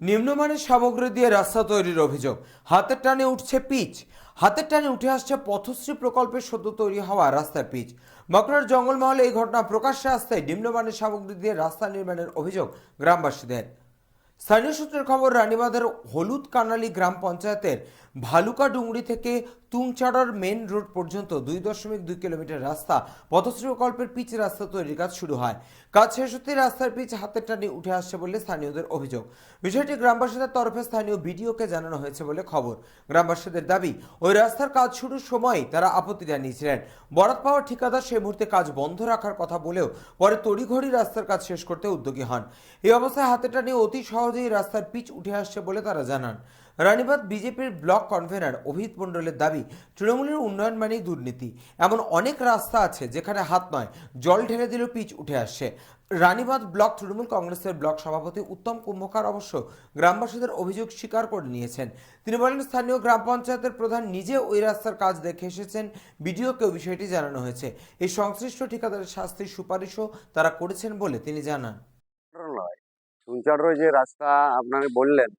নিম্নমানের সামগ্রী দিয়ে রাস্তা তৈরির অভিযোগ। হাতের টানে উঠছে পিচ। হাতের টানে উঠে আসছে পথশ্রী প্রকল্পের সদ্য তৈরি হওয়া রাস্তার পিচ। বাঁকুড়ার জঙ্গলমহলে এই ঘটনা প্রকাশ্যে আসতে নিম্নমানের সামগ্রী দিয়ে রাস্তা নির্মাণের অভিযোগ গ্রামবাসীদের। স্থানীয় সূত্রের খবর, রানীবাঁধের হলুদ কানালি গ্রাম পঞ্চায়েতের ভালুকা ডুংরি থেকে তুংচাড়ার মেন রোড পর্যন্ত দুই দশমিক দুই কিলোমিটার রাস্তা পথশ্রী প্রকল্পের পিচ রাস্তা তৈরির কাজ শুরু হয়। কাজ শেষ হতেই রাস্তার পিচ হাতের টানে উঠে আসছে বলে স্থানীয়দের অভিযোগ। বিষয়টি গ্রামবাসীদের তরফে স্থানীয় বিডিওকে জানানো হয়েছে বলে খবর। গ্রামবাসীদের দাবি, ওই রাস্তার কাজ শুরুর সময় তারা আপত্তি জানিয়েছিলেন। বরাত পাওয়া ঠিকাদার সেই মুহূর্তে কাজ বন্ধ রাখার কথা বলেও পরে তড়িঘড়ি রাস্তার কাজ শেষ করতে উদ্যোগী হন। এই অবস্থায় হাতে টানে অতি সহজেই রাস্তার পিচ উঠে আসছে বলে তারা জানান। রানীবাদ বিজেপির ব্লক কনভেনার অভিজিৎ মণ্ডলের দাবি, তৃণমূলের উন্নয়ন মানেই দুর্নীতি। এমন অনেক রাস্তা আছে যেখানে হাত নয়, জল ঢেলে দিলেও পিচ উঠে আসছে। রানীবাদ ব্লক তৃণমূল কংগ্রেসের ব্লক সভাপতি উত্তম কুম্ভকার অবশ্য গ্রামবাসীদের অভিযোগ স্বীকার করে নিয়েছেন। তিনি বলেন, স্থানীয় গ্রাম পঞ্চায়েতের প্রধান নিজে ওই রাস্তার কাজ দেখে এসেছেন। বিডিওকেও বিষয়টি জানানো হয়েছে। এই সংশ্লিষ্ট ঠিকাদারের শাস্তির সুপারিশও তারা করেছেন বলে তিনি জানান। চুনচাড়ের যে রাস্তা আপনারা বললেন,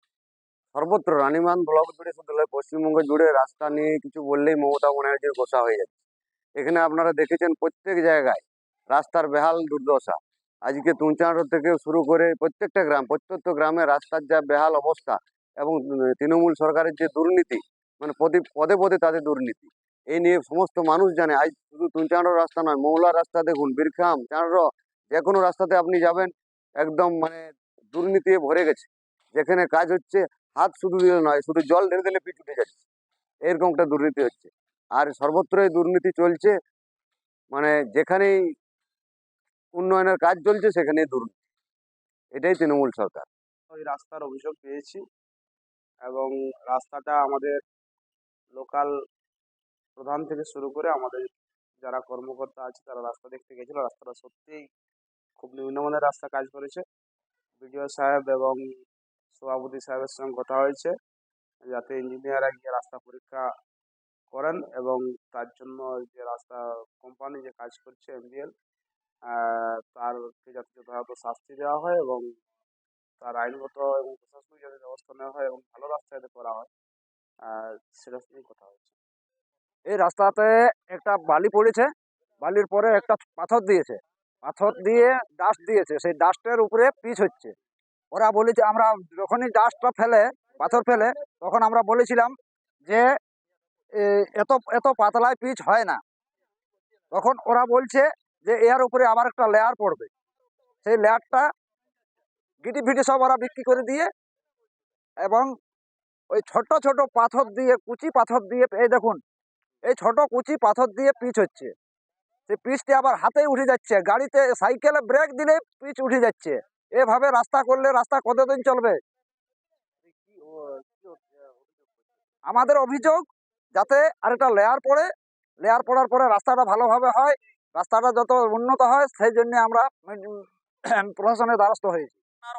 সর্বত্র রানীমান ব্লক জুড়ে শুধু পশ্চিমবঙ্গ জুড়ে রাস্তা নিয়ে কিছু বললেই মমতা ব্যানার্জির গোসা হয়ে যাচ্ছে। এখানে আপনারা দেখেছেন প্রত্যেক জায়গায় রাস্তার বেহাল দুর্দশা। আজকে তুনচাড় থেকে শুরু করে প্রত্যেকটা গ্রাম প্রত্যেকটা গ্রামে রাস্তার যা বেহাল অবস্থা এবং তৃণমূল সরকারের যে দুর্নীতি মানে পদে পদে পদে তাদের দুর্নীতি এই নিয়ে সমস্ত মানুষ জানে। আজ শুধু তুনচাড় রাস্তা নয় মৌলা রাস্তা দেখুন, বীরখাম চাঁড় যে কোনো রাস্তাতে আপনি যাবেন, একদম মানে দুর্নীতি ভরে গেছে। যেখানে কাজ হচ্ছে, হাত শুধু দিলে নয়, শুধু জল ঢেলে দিলে পিঠ উঠে যাচ্ছে। এরকম একটা দুর্নীতি হচ্ছে। আর সর্বত্রই দুর্নীতি চলছে মানে যেখানেই উন্নয়নের কাজ চলছে, সেখানেই দুর্নীতি। এটাই তৃণমূল সরকার। ওই রাস্তার অভিযোগ পেয়েছি এবং রাস্তাটা আমাদের লোকাল প্রধান থেকে শুরু করে আমাদের যারা কর্মকর্তা আছে, তারা রাস্তা দেখতে গেছিল। রাস্তাটা সত্যিই খুব নিম্নমানের রাস্তা কাজ করেছে। বিডিও সাহেব এবং সভাপতি সাহেবের সঙ্গে কথা হয়েছে, যাতে ইঞ্জিনিয়াররা গিয়ে রাস্তা পরীক্ষা করেন এবং তার জন্য যে রাস্তা কোম্পানি যে কাজ করছে এমবিএল তারকে যাতে যথাযথ শাস্তি দেওয়া হয় এবং তার আইনগত এবং প্রশাসনিক যাতে ব্যবস্থা নেওয়া হয় এবং ভালো রাস্তা যাতে করা হয় সেটা নিয়েই কথা হয়েছে। এই রাস্তাতে একটা বালি পড়েছে, বালির পরে একটা পাথর দিয়েছে। পাথর দিয়ে ডাস্ট দিয়েছে, সেই ডাস্টের উপরে পিচ হচ্ছে। ওরা বলেছে, আমরা যখনই ডাস্টটা ফেলে, পাথর ফেলে, তখন আমরা বলেছিলাম যে এত এত পাতলায় পিচ হয় না। তখন ওরা বলছে যে, এর উপরে আবার একটা লেয়ার পড়বে। সেই লেয়ারটা গিটি ফিটি সব ওরা বিক্রি করে দিয়ে এবং ওই ছোট ছোট পাথর দিয়ে, কুচি পাথর দিয়ে, এই দেখুন, এই ছোট কুচি পাথর দিয়ে পিচ হচ্ছে। সেই পিচটি আবার হাতেই উঠে যাচ্ছে। গাড়িতে সাইকেলে ব্রেক দিলে পিচ উঠে যাচ্ছে। এভাবে রাস্তা করলে রাস্তা কতদিন চলবে? আমাদের অভিযোগ, যাতে আরেকটা লেয়ার পড়ে লেয়ার পড়ার পরে রাস্তাটা ভালোভাবে হয়, রাস্তাটা যত উন্নত হয়, সেই জন্য আমরা প্রশাসনের দ্বারস্থ হয়েছি।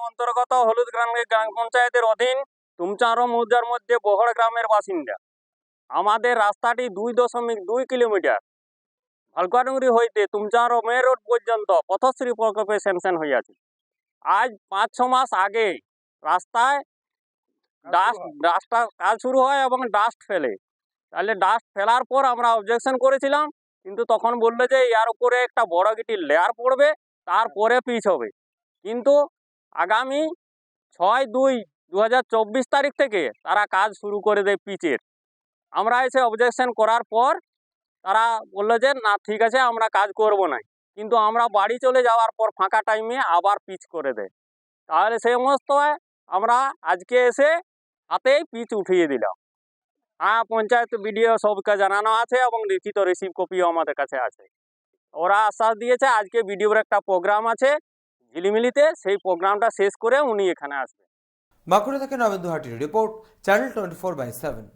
অন্তর্গত হলুদ গ্রাম গ্রাম পঞ্চায়েতের অধীন তুমচাঁড়ো মৌজার মধ্যে বহড় গ্রামের বাসিন্দা। আমাদের রাস্তাটি দুই দশমিক দুই কিলোমিটার। ভালকুয়াডুঙ্গরি হইতে তুমচাঁড়ো মে রোড পর্যন্ত পথশ্রী প্রকল্পে স্যাংশন হইয়াছে। আজ পাঁচ ছ মাস আগে রাস্তায় ডাস্ট ডাস্টটা কাজ শুরু হয় এবং ডাস্ট ফেলে। তাহলে ডাস্ট ফেলার পর আমরা অবজেকশন করেছিলাম কিন্তু তখন বলল যে এর উপরে একটা বড় গিটির লেয়ার পড়বে তারপরে পিচ হবে। কিন্তু আগামী ছয় দুই দু তারিখ থেকে তারা কাজ শুরু করে দেয় পিচের আমরা এসে অবজেকশন করার পর তারা বলল যে, না, ঠিক আছে, আমরা কাজ করব না। কিন্তু আমরা বাড়ি চলে যাওয়ার পর ফাঁকা টাইমে আবার পিচ করে দেয়। তাহলে সেই সমস্ত আমরা আজকে এসে হাতেই পিচ উঠিয়ে দিলাম। হ্যাঁ পঞ্চায়েত বিডিও সবকে জানানো আছে এবং লিখিত রিসিভ কপিও আমাদের কাছে আছে। ওরা আশ্বাস দিয়েছে, আজকে বিডিওর একটা প্রোগ্রাম আছে, ঝিলিমিলিতে সেই প্রোগ্রামটা শেষ করে উনি এখানে আসবেন। বাঁকুড়া থেকে Nabendu হাটির report channel twenty four by seven